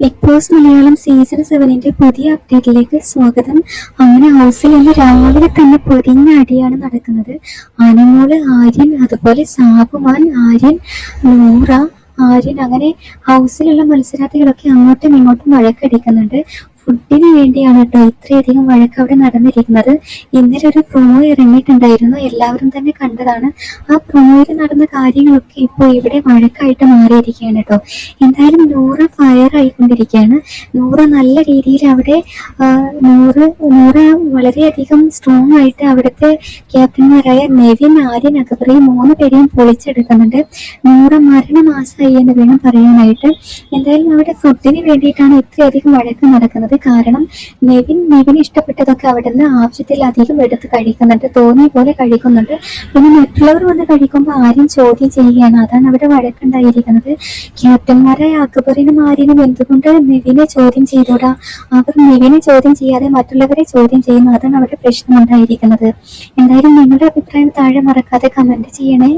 Big Boss Malayalam season സെവനിന്റെ പുതിയ അപ്ഡേറ്റിലേക്ക് സ്വാഗതം. അങ്ങനെ ഹൗസിൽ ഇന്ന് രാവിലെ തന്നെ പൊരിഞ്ഞ അടിയാണ് നടക്കുന്നത്. ആനമോൾ ആര്യൻ അതുപോലെ സാബുമാൻ ആര്യൻ നൂറ ആര്യൻ. അങ്ങനെ ഹൗസിലുള്ള മത്സരാർത്ഥികളൊക്കെ അങ്ങോട്ടും ഇങ്ങോട്ടും വഴക്കടിക്കുന്നുണ്ട് ഫുഡിന് വേണ്ടിയാണ് കേട്ടോ ഇത്രയധികം വഴക്ക് അവിടെ നടന്നിരിക്കുന്നത്. ഇന്നലെ ഒരു പ്രൊമോ ഇറങ്ങിയിട്ടുണ്ടായിരുന്നു. എല്ലാവരും തന്നെ കണ്ടതാണ്. ആ പ്രൊമോയിൽ നടന്ന കാര്യങ്ങളൊക്കെ ഇപ്പോൾ ഇവിടെ വഴക്കായിട്ട് മാറിയിരിക്കുകയാണ് കേട്ടോ. എന്തായാലും നൂറ് ഫയർ ആയിക്കൊണ്ടിരിക്കുകയാണ്. നൂറ് നല്ല രീതിയിൽ അവിടെ നൂറ് നൂറ് വളരെയധികം സ്ട്രോങ് ആയിട്ട് അവിടുത്തെ ക്യാപ്റ്റന്മാരായ നെവിൻ ആര്യൻ അഗബറി മൂന്ന് പേരെയും പൊളിച്ചെടുക്കുന്നുണ്ട്. നൂറ് മരണമാസമായി എന്ന് വേണം പറയാനായിട്ട്. എന്തായാലും അവിടെ ഫുഡിന് വേണ്ടിയിട്ടാണ് ഇത്രയധികം വഴക്ക് നടക്കുന്നത്. കാരണം നെവിൻ നെവിന് ഇഷ്ടപ്പെട്ടതൊക്കെ അവിടെ നിന്ന് ആവശ്യത്തിലധികം എടുത്ത് കഴിക്കുന്നുണ്ട് തോന്നിയ പോലെ കഴിക്കുന്നുണ്ട്. പിന്നെ മറ്റുള്ളവർ വന്ന് കഴിക്കുമ്പോൾ ആരും ചോദ്യം ചെയ്യുകയാണ്. അതാണ് അവിടെ വഴക്കുണ്ടായിരിക്കുന്നത്. ക്യാപ്റ്റന്മാരായ അക്ബറിനും ആര്യനും എന്തുകൊണ്ട് നെവിനെ ചോദ്യം ചെയ്തൂടാ അവർ നെവിനെ ചോദ്യം ചെയ്യാതെ മറ്റുള്ളവരെ ചോദ്യം ചെയ്യുന്നു. അതാണ് അവിടെ പ്രശ്നം ഉണ്ടായിരിക്കുന്നത്. എന്തായാലും നിങ്ങളുടെ അഭിപ്രായം താഴെ മറക്കാതെ കമന്റ് ചെയ്യണേ.